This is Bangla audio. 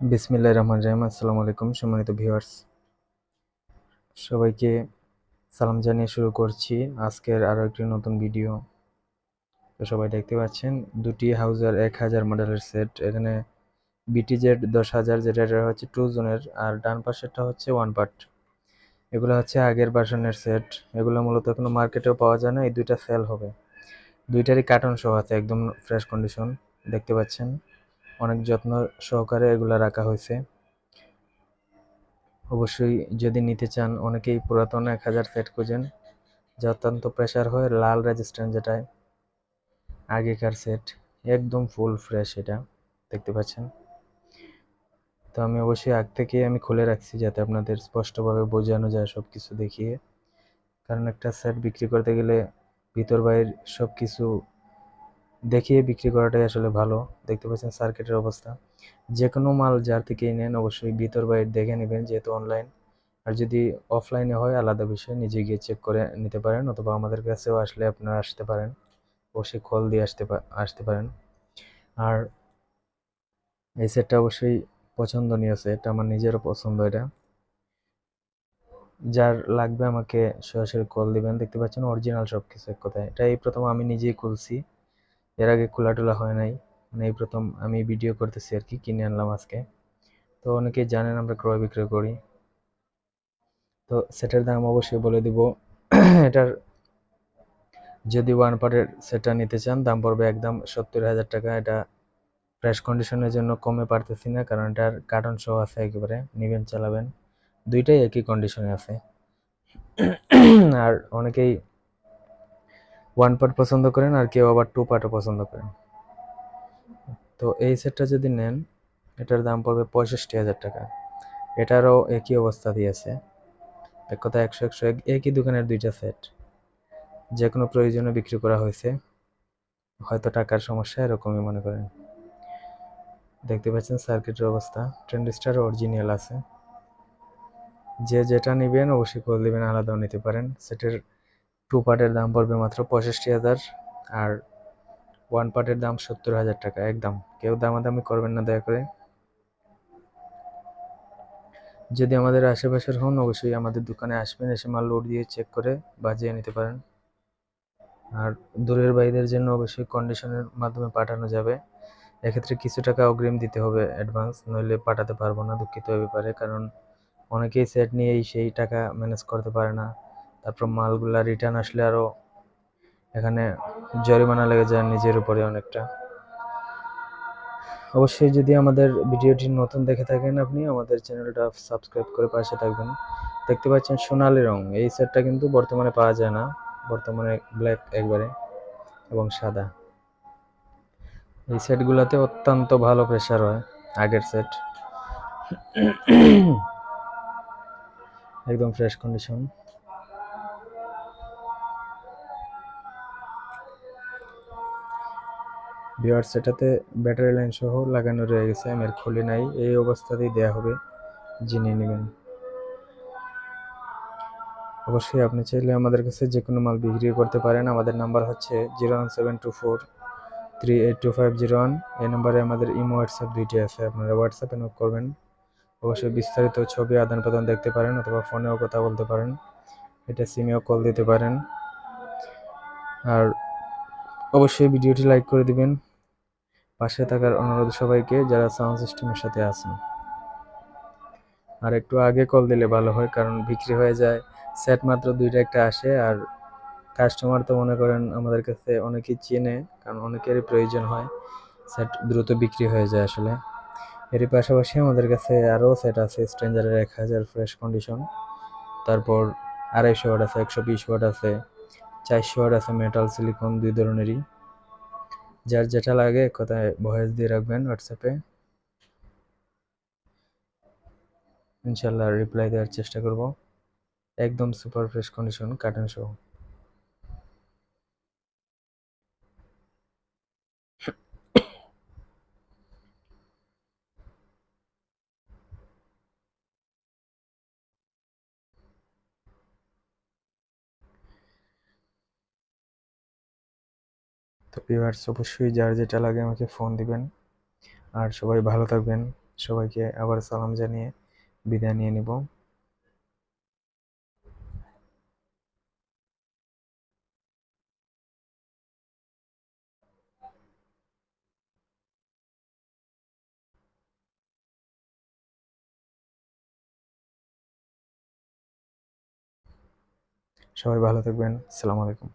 বিসমিল্লাহির রহমান রহিম। আসসালামু আলাইকুম সম্মানিত ভিউয়ার্স। সবাইকে সালাম জানিয়ে শুরু করছি আজকের আরও একটি নতুন ভিডিও। তো সবাই দেখতে পাচ্ছেন, দুটি হাউজার এক হাজার মডেলের সেট। এখানে বিটিজেড দশ হাজার, যেটা হচ্ছে টু জোনের, আর ডান পাশেরটা হচ্ছে ওয়ান পার্ট এগুলো হচ্ছে আগের ভার্সনের সেট। এগুলো মূলত এখনও মার্কেটেও পাওয়া যায় না, এই দুইটা সেল হবে। দুইটারই কার্টন সহ আছে, একদম ফ্রেশ কন্ডিশন দেখতে পাচ্ছেন? অনেক যত্ন সহকারে এগুলো রাখা হয়েছে। অবশ্যই যদি নিতে চান, অনেকেই পুরাতন এক হাজার সেট খুঁজেন, যা অত্যন্ত প্রেশার হয় লাল রেজিস্ট্যান্ট যেটায় আগেকার সেট, একদম ফুল ফ্রেশ এটা, দেখতে পাচ্ছেন? তো আমি অবশ্যই আগ থেকে আমি খুলে রাখছি যাতে আপনাদের স্পষ্টভাবে বোঝানো যায় সব কিছু দেখিয়ে। কারণ একটা সেট বিক্রি করতে গেলে ভিতর বাইর সব কিছু দেখিয়ে বিক্রি করাটাই আসলে ভালো। দেখতে পাচ্ছেন সার্কিটের অবস্থা। যে কোনো মাল যার থেকেই নেন অবশ্যই ভিতর বাইরে দেখে নেবেন যেহেতু অনলাইন আর যদি অফলাইনে হয়, আলাদা বিষয়, নিজে গিয়ে চেক করে নিতে পারেন অথবা আমাদের কাছেও আসলে আপনারা আসতে পারেন। অবশ্যই কল দিয়ে আসতে আসতে পারেন। আর এই সেটটা অবশ্যই পছন্দনীয় সেট আমার নিজেরও পছন্দ এটা। যার লাগবে আমাকে সরাসরি কল দিবেন। দেখতে পাচ্ছেন অরিজিনাল সব কিছু এক কথায়। এটা এই প্রথম আমি নিজেই খুলছি। এর আগে খোলা টোলা হয় নাই। মানে এই প্রথম আমি ভিডিও করতেছি আর কি, কিনে আনলাম আজকে। তো অনেকেই জানেন আমরা ক্রয় বিক্রয় করি। তো সেটার দাম অবশ্যই বলে দিব। এটার যদি ওয়ান পার্টের সেটটা নিতে চান, দাম পড়বে একদম সত্তর হাজার টাকা। এটা ফ্রেশ কন্ডিশনের জন্য কমে পারতেছি না, কারণ এটার কার্টন সহ আছে একেবারে, নিবেন, চালাবেন। দুইটাই একই কন্ডিশনে আছে। আর অনেকেই ওয়ান পার্ট পছন্দ করেন আর কেউ আবার টু পার্টও পছন্দ করেন। তো এই সেটটা যদি নেন, এটার দাম পড়বে পঁয়ষট্টি হাজার টাকা। এটারও একই অবস্থা দিয়েছে। এক কথা একশো একশো একই দোকানের দুইটা সেট যে কোনো প্রয়োজনে বিক্রি করা হয়েছে। হয়তো টাকার সমস্যা, এরকমই মনে করেন। দেখতে পাচ্ছেন সার্কিটের অবস্থা। ট্রেন্ড ট্রেন্ডিস্টার অরিজিনাল আছে। যে যেটা নেবেন, অবশ্যই করে দেবেন, আলাদাও নিতে পারেন। সেটের টু পার্টের দাম পড়বে মাত্র পঁয়ষট্টি হাজার আর ওয়ান পার্টের দাম সত্তর হাজার টাকা, একদম। কেউ দামাদামি করবেন না, দয়া করে। যদি আমাদের আশেপাশের হন, অবশ্যই আমাদের দোকানে আসবেন, এসে মাল লোড দিয়ে চেক করে বাজিয়ে নিতে পারেন। আর দূরের বাইদের জন্য অবশ্যই কন্ডিশনের মাধ্যমে পাঠানো যাবে। এক্ষেত্রে কিছু টাকা অগ্রিম দিতে হবে অ্যাডভান্স নইলে পাঠাতে পারব না, দুঃখিত হয়ে পারে, কারণ অনেকেই সেট নিয়েই সেই টাকা ম্যানেজ করতে পারে না। তারপর মালগুলা রিটার্ন আসলে আরও এখানে জরিমানা লেগে যায় নিজের উপরে অনেকটা। অবশ্যই যদি আমাদের ভিডিওটি নতুন দেখে থাকেন আপনি, আমাদের চ্যানেলটা সাবস্ক্রাইব করে পাশে থাকবেন। দেখতে পাচ্ছেন সোনালি রং, এই সেটটা কিন্তু বর্তমানে পাওয়া যায় না। বর্তমানে ব্ল্যাক একবারে এবং সাদা। এই সেটগুলোতে অত্যন্ত ভালো প্রেশার হয়, আগের সেট একদম ফ্রেশ কন্ডিশন ভিওয়ার্স এটাতে ব্যাটারি লাইন সহ লাগানো রয়ে গেছে আমি খুলে নাই। এই অবস্থাতেই দেয়া হবে, জেনে নেবেন। অবশ্যই আপনি চাইলে আমাদের কাছে যে কোনো মাল বিক্রি করতে পারেন। আমাদের নাম্বার হচ্ছে zero one seven two four three eight two five zero one এই নাম্বারে আমাদের ইমো হোয়াটসঅ্যাপ দুইটি আছে, আপনারা হোয়াটসঅ্যাপে নোট করবেন। অবশ্যই বিস্তারিত ছবি, আদান প্রদান দেখতে পারেন অথবা ফোনেও কথা বলতে পারেন। এটা সিমেও কল দিতে পারেন। আর অবশ্যই ভিডিওটি লাইক করে দিবেন। পাশে থাকার অনুরোধ সবাইকে, যারা সাউন্ড সিস্টেমের সাথে আছেন। আর একটু আগে কল দিলে ভালো হয়, কারণ বিক্রি হয়ে যায়। সেট মাত্র দুইটা একটা আসে, আর কাস্টমার তো মনে করেন আমাদের কাছে অনেকেই চেনে, কারণ অনেকেরই প্রয়োজন হয়। সেট দ্রুত বিক্রি হয়ে যায় আসলে। এরই পাশাপাশি আমাদের কাছে আরও সেট আছে স্ট্রেঞ্জারের এক হাজার ফ্রেশ কন্ডিশন তারপর আড়াইশো ওয়াট আছে, একশো বিশ ওয়াট আছে, চারশো ওয়াট আছে মেটাল সিলিকন দুই ধরনেরই। যার যেটা লাগে কোথায় ভয়েস দিয়ে রাখবেন হোয়াটসঅ্যাপে ইনশাল্লাহ রিপ্লাই দেওয়ার চেষ্টা করব। একদম সুপার ফ্রেশ কন্ডিশন কার্টন সহ তো পিভার্স অবশ্যই যার যেটা লাগে আমাকে ফোন দিবেন। আর সবাই ভালো থাকবেন। সবাইকে আবার সালাম জানিয়ে বিদায় নিয়ে নিব। সবাই ভালো থাকবেন। আসসালামু আলাইকুম।